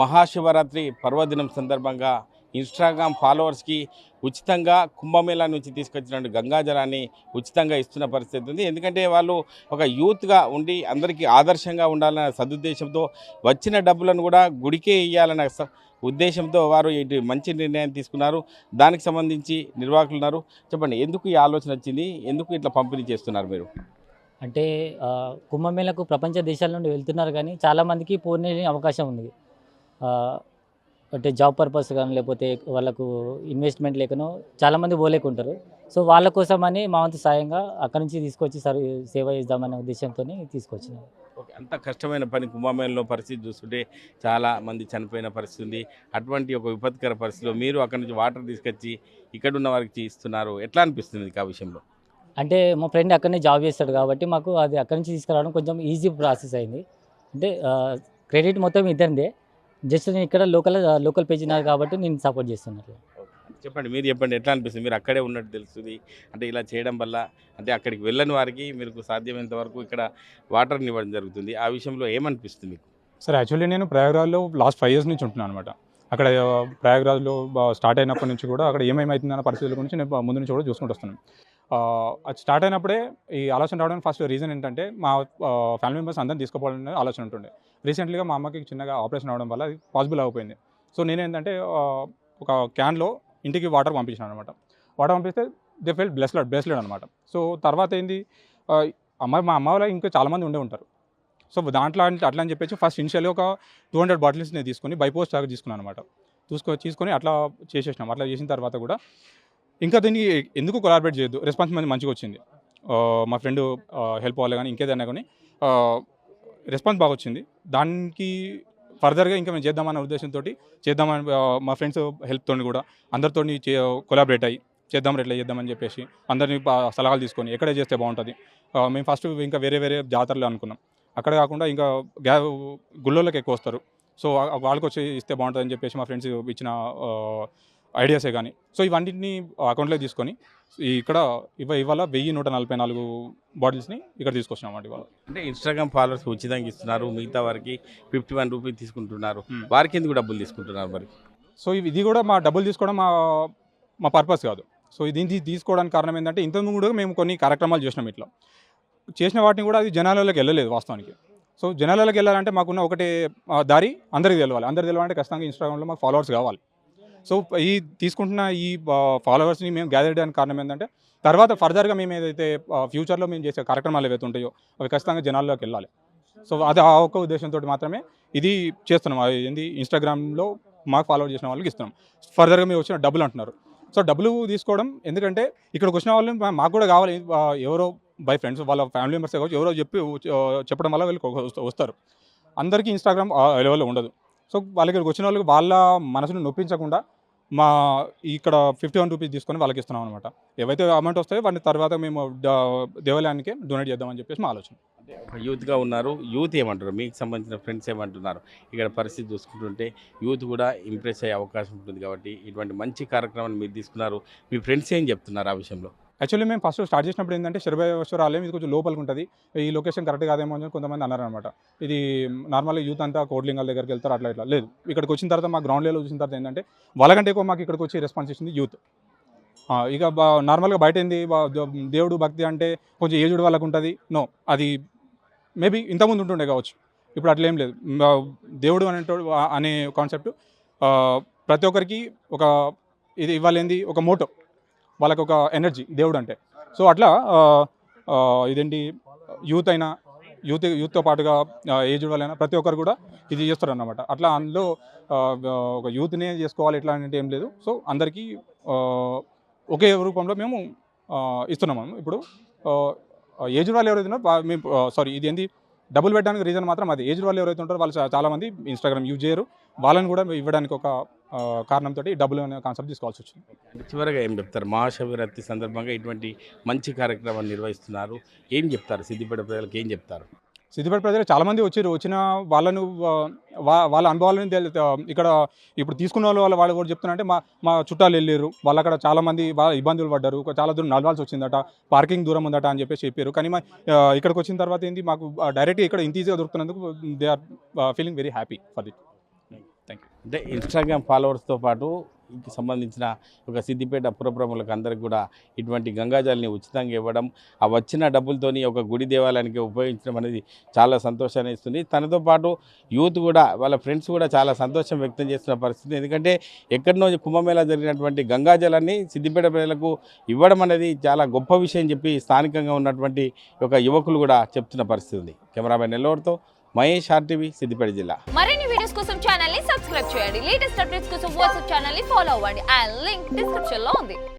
మహాశివరాత్రి పర్వదినం సందర్భంగా ఇన్స్టాగ్రామ్ ఫాలోవర్స్కి ఉచితంగా కుంభమేళా నుంచి తీసుకొచ్చినటువంటి గంగాజలాన్ని ఉచితంగా ఇస్తున్న పరిస్థితి ఉంది. ఎందుకంటే వాళ్ళు ఒక యూత్గా ఉండి అందరికీ ఆదర్శంగా ఉండాలన్న సదుద్దేశంతో వచ్చిన డబ్బులను కూడా గుడికే ఇవ్వాలన్న ఉద్దేశంతో వారు ఇటు మంచి నిర్ణయం తీసుకున్నారు. దానికి సంబంధించి నిర్వాహకులు ఉన్నారు. చెప్పండి ఎందుకు ఈ ఆలోచన వచ్చింది? ఎందుకు ఇట్లా పంపిణీ చేస్తున్నారు మీరు? అంటే కుంభమేళకు ప్రపంచ దేశాల నుండి వెళ్తున్నారు కానీ చాలామందికి పూర్ణి అవకాశం ఉంది. అంటే జాబ్ పర్పస్ కానీ లేకపోతే వాళ్ళకు ఇన్వెస్ట్మెంట్ లేకనో చాలామంది పోలేకుంటారు. సో వాళ్ళ కోసమని మా వంతు సాయంగా అక్కడి నుంచి తీసుకొచ్చి సర్వీ సేవ చేద్దామనే ఉద్దేశంతో తీసుకొచ్చినాం. ఓకే అంత కష్టమైన పని కుంభమేళలో పరిస్థితి చూస్తుంటే చాలా మంది చనిపోయిన పరిస్థితి ఉంది. అటువంటి ఒక విపత్కర పరిస్థితిలో మీరు అక్కడ నుంచి వాటర్ తీసుకొచ్చి ఇక్కడ ఉన్న వారికి ఇస్తున్నారు. ఎట్లా అనిపిస్తుంది ఆ విషయంలో? అంటే మా ఫ్రెండ్ అక్కడనే జాబ్ చేస్తాడు కాబట్టి మాకు అది అక్కడి నుంచి తీసుకురావడం కొంచెం ఈజీ ప్రాసెస్ అయింది. అంటే క్రెడిట్ మొత్తం ఇద్దరిదే. జస్ట్ నేను ఇక్కడ లోకల్ లోకల్ పేజ్ నాది కాబట్టి నేను సపోర్ట్ చేస్తున్నట్లు చెప్పండి మీరు చెప్పండి ఎట్లా అనిపిస్తుంది? మీరు అక్కడే ఉన్నట్టు తెలుస్తుంది. అంటే ఇలా చేయడం వల్ల అంటే అక్కడికి వెళ్ళని వారికి మీకు సాధ్యమైనంత వరకు ఇక్కడ వాటర్ని ఇవ్వడం జరుగుతుంది. ఆ విషయంలో ఏమనిపిస్తుంది మీకు? సార్ యాక్చువల్లీ నేను ప్రయాగ్రాజ్లో లాస్ట్ ఫైవ్ ఇయర్స్ నుంచి ఉంటున్నాను అనమాట అక్కడ ప్రయాగ్రాజ్లో స్టార్ట్ అయినప్పటి నుంచి కూడా అక్కడ ఏమేమవుతుందన్న పరిస్థితుల గురించి నేను ముందు నుంచి కూడా చూసుకుంటూ వస్తున్నాను. అది స్టార్ట్ అయినప్పుడే ఈ ఆలోచన రావడానికి ఫస్ట్ రీజన్ ఏంటంటే మా ఫ్యామిలీ మెంబర్స్ అందరిని తీసుకోవాలనే ఆలోచన ఉంటుండే. రీసెంట్లీగా మా అమ్మకి చిన్నగా ఆపరేషన్ అవడం వల్ల అది పాసిబుల్ అయిపోయింది. సో నేనేంటంటే ఒక క్యాన్లో ఇంటికి వాటర్ పంపించాను అనమాట వాటర్ పంపిస్తే దే ఫెల్ బ్లెస్లెడ్ బ్లెస్లెడ్ అనమాట సో తర్వాత ఏంది? అమ్మాయి అమ్మ మా అమ్మ వాళ్ళ ఇంకా చాలామంది ఉండే ఉంటారు. సో దాంట్లో అంటే అట్లా అని చెప్పేసి ఫస్ట్ ఇనిషియల్గా ఒక టూ హండ్రెడ్ బాటిల్స్ నేను తీసుకొని బైపోస్ట్ దాకా తీసుకున్నాను అనమాట చూసుకో తీసుకొని అట్లా చేసేసినాం. అట్లా చేసిన తర్వాత కూడా ఇంకా దీన్ని ఎందుకు కొలాబరేట్ చేయొద్దు? రెస్పాన్స్ మంది మంచిగా వచ్చింది. మా ఫ్రెండ్ హెల్ప్ అవ్వాలి కానీ ఇంకేదైనా కానీ రెస్పాన్స్ బాగా వచ్చింది. దానికి ఫర్దర్గా ఇంకా మేము చేద్దామన్న ఉద్దేశంతో చేద్దామని మా ఫ్రెండ్స్ హెల్ప్తో కూడా అందరితో కొలాబరేట్ అయ్యి చేద్దాం ఎట్లా చేద్దామని చెప్పేసి అందరినీ సలహాలు తీసుకొని ఎక్కడ చేస్తే బాగుంటుంది. మేము ఫస్ట్ ఇంకా వేరే వేరే జాతరలు అనుకున్నాం. అక్కడ కాకుండా ఇంకా గ్యా గుళ్ళోళ్ళకి ఎక్కువ వస్తారు. సో వాళ్ళకి వచ్చి ఇస్తే బాగుంటుందని చెప్పేసి మా ఫ్రెండ్స్ ఇచ్చిన ఐడియాసే కానీ. సో ఇవన్నింటినీ అకౌంట్లో తీసుకొని ఇక్కడ ఇవ ఇవాళ వెయ్యి నూట నలభై నాలుగు బాటిల్స్ని ఇక్కడ తీసుకొచ్చినాం అన్నమాట ఇవాళ. అంటే ఇన్స్టాగ్రామ్ ఫాలోవర్స్ ఉచితంగా ఇస్తున్నారు మిగతా వారికి ఫిఫ్టీ వన్ రూపీస్ తీసుకుంటున్నారు. Hmm. వారికి ఎందుకు డబ్బులు తీసుకుంటున్నారు మరి? సో ఇది కూడా మా డబ్బులు తీసుకోవడం మా మా పర్పస్ కాదు. సో ఇది దీన్ని తీసుకోవడానికి కారణం ఏంటంటే ఇంతకుముందు కూడా మేము కొన్ని కార్యక్రమాలు చేసినాం ఇట్లా. చేసిన వాటిని కూడా అది జనాలలోకి వెళ్ళలేదు వాస్తవానికి. సో జనాలలోకి వెళ్ళాలంటే మాకున్న ఒకటే దారి అందరికి తెలవాలి. అందరికి తెలవాలంటే ఖచ్చితంగా ఇన్స్టాగ్రామ్లో మాకు ఫాలోవర్స్ కావాలి. సో ఈ తీసుకుంటున్న ఈ ఫాలోవర్స్ని మేము గ్యాదర్ చేయడానికి కారణం ఏంటంటే తర్వాత ఫర్దర్గా మేము ఏదైతే ఫ్యూచర్లో మేము చేసే కార్యక్రమాలు ఏవైతే ఉంటాయో అవి ఖచ్చితంగా జనాల్లోకి వెళ్ళాలి. సో అది ఆ ఒక్క ఉద్దేశంతో మాత్రమే ఇది చేస్తున్నాం. అది ఏంది? ఇన్స్టాగ్రామ్లో మాకు ఫాలో చేసిన వాళ్ళకి ఇస్తున్నాం. ఫర్దర్గా మీరు వచ్చిన డబ్బులు అంటున్నారు. సో డబ్బులు తీసుకోవడం ఎందుకంటే ఇక్కడికి వచ్చిన వాళ్ళు మాకు కూడా కావాలి. ఎవరో బై ఫ్రెండ్స్ వాళ్ళ ఫ్యామిలీ మెంబర్స్ కావచ్చు ఎవరో చెప్పి చెప్పడం వల్ల వీళ్ళు వస్తారు. అందరికీ ఇన్స్టాగ్రామ్ అవైలబుల్ ఉండదు. సో వాళ్ళ ఇక్కడికి వచ్చిన వాళ్ళకి వాళ్ళ మనసును నొప్పించకుండా మా ఇక్కడ ఫిఫ్టీ వన్ రూపీస్ తీసుకొని వాళ్ళకి ఇస్తున్నాం అనమాట ఏవైతే అమౌంట్ వస్తాయో వాటిని తర్వాత మేము దేవాలయానికి డొనేట్ చేద్దామని చెప్పేసి మా ఆలోచన. యూత్గా ఉన్నారు. యూత్ ఏమంటారు? మీకు సంబంధించిన ఫ్రెండ్స్ ఏమంటున్నారు? ఇక్కడ పరిస్థితి చూసుకుంటుంటే యూత్ కూడా ఇంప్రెస్ అయ్యే అవకాశం ఉంటుంది కాబట్టి ఇటువంటి మంచి కార్యక్రమాన్ని మీరు తీసుకున్నారు. మీ ఫ్రెండ్స్ ఏం చెప్తున్నారు ఆ విషయంలో? యాక్చువల్లీ మేము ఫస్ట్ స్టార్ట్ చేసినప్పుడు ఏంటంటే శరభేశ్వర ఆలయం ఇది కొంచెం లోపలికి ఉంటుంది. ఈ లొకేషన్ కరెక్ట్ కాదేమో అని కొంతమంది అన్నారనమాట ఇది నార్మల్గా యూత్ అంతా కోడ్లింగాల దగ్గరికి వెళ్తారు అట్లా ఇట్లా. లేదు ఇక్కడికి వచ్చిన తర్వాత మా గ్రౌండ్ లెవెల్ చూసిన తర్వాత ఏంటంటే వాళ్ళకంటే ఎక్కువ మాకు ఇక్కడికి వచ్చి రెస్పాన్స్ ఇచ్చింది యూత్. ఇక బా- నార్మల్గా బయట ఏంది? దేవుడు భక్తి అంటే కొంచెం ఏజ్డ్ వాళ్ళకు ఉంటుంది? నో అది మేబీ ఇంతకుముందు ఉంటుండే కావచ్చు. ఇప్పుడు అట్లేం లేదు. దేవుడు అనేటోడు అనే కాన్సెప్ట్ ప్రతి ఒక్కరికి ఒక ఇది ఇవ్వాలేంది? ఒక మోటో వాళ్ళకి ఒక ఎనర్జీ దేవుడు అంటే సో అట్లా ఇదేంటి యూత్ అయినా యూత్ యూత్తో పాటుగా ఏజ్ వాళ్ళైనా ప్రతి ఒక్కరు కూడా ఇది చేస్తారు అన్నమాట అట్లా అందులో ఒక యూత్నే చేసుకోవాలి ఇట్లా అంటే ఏం లేదు. సో అందరికీ ఒకే రూపంలో మేము ఇస్తున్నాము. ఇప్పుడు ఏజ్ వాళ్ళు ఎవరైతే మేము సారీ ఇది ఏంటి డబ్బులు పెట్టడానికి రీజన్ మాత్రం అది. ఏజ్ వాళ్ళు ఎవరైతే ఉంటారో వాళ్ళు చాలామంది ఇన్స్టాగ్రామ్ యూజ్ చేయరు. వాళ్ళని కూడా ఇవ్వడానికి ఒక కారణంతో డబ్బులు అనే కాన్సెప్ట్ తీసుకోవాల్సి వచ్చింది. చివరగా ఏం చెప్తారు? మహాశివరాత్రి సందర్భంగా ఇటువంటి మంచి కార్యక్రమాన్ని నిర్వహిస్తున్నారు. ఏం చెప్తారు? సిద్దిపేట ప్రజలకు ఏం చెప్తారు? సిద్దిపేట ప్రజలు చాలామంది వచ్చారు. వచ్చిన వాళ్ళను వాళ్ళ అనుభవాలను ఇక్కడ ఇప్పుడు తీసుకున్న వాళ్ళు వాళ్ళు కూడా చెప్తున్నారంటే మా మా చుట్టాలు వెళ్ళారు. వాళ్ళు అక్కడ చాలామంది వాళ్ళ ఇబ్బందులు పడ్డారు. చాలా దూరం నడవాల్సి వచ్చిందట. పార్కింగ్ దూరం ఉందట అని చెప్పేసి చెప్పారు. కానీ మా ఇక్కడికి వచ్చిన తర్వాత ఏంటి మాకు డైరెక్ట్ ఇక్కడ ఇంత ఈజీగా దొరుకుతున్నందుకు they are feeling very happy for that అంటే ఇన్స్టాగ్రామ్ ఫాలోవర్స్తో పాటు వీటికి సంబంధించిన ఒక సిద్దిపేట పురప్రములకు అందరికి కూడా ఇటువంటి గంగాజల్ని ఉచితంగా ఇవ్వడం ఆ వచ్చిన డబ్బులతోని ఒక గుడి దేవాలయానికి ఉపయోగించడం అనేది చాలా సంతోషాన్ని ఇస్తుంది. తనతో పాటు యూత్ కూడా వాళ్ళ ఫ్రెండ్స్ కూడా చాలా సంతోషం వ్యక్తం చేస్తున్న పరిస్థితి. ఎందుకంటే ఎక్కడినో కుంభమేళా జరిగినటువంటి గంగాజలాన్ని సిద్దిపేట ప్రజలకు ఇవ్వడం అనేది చాలా గొప్ప విషయం చెప్పి స్థానికంగా ఉన్నటువంటి ఒక యువకులు కూడా చెప్తున్న పరిస్థితి ఉంది. కెమెరామెన్ నెల్లూరుతో మహేష్ ఆర్టీవీ సిద్దిపేట జిల్లా. మరిన్ని వీడియోస్ కోసం ఛానల్ని సబ్స్క్రైబ్ చేయండి. లేటెస్ట్ అప్డేట్స్ కోసం వాట్సాప్ ఛానల్ని ఫాలో అవ్వండి. అండ్ లింక్ డిస్క్రిప్షన్లో ఉంది.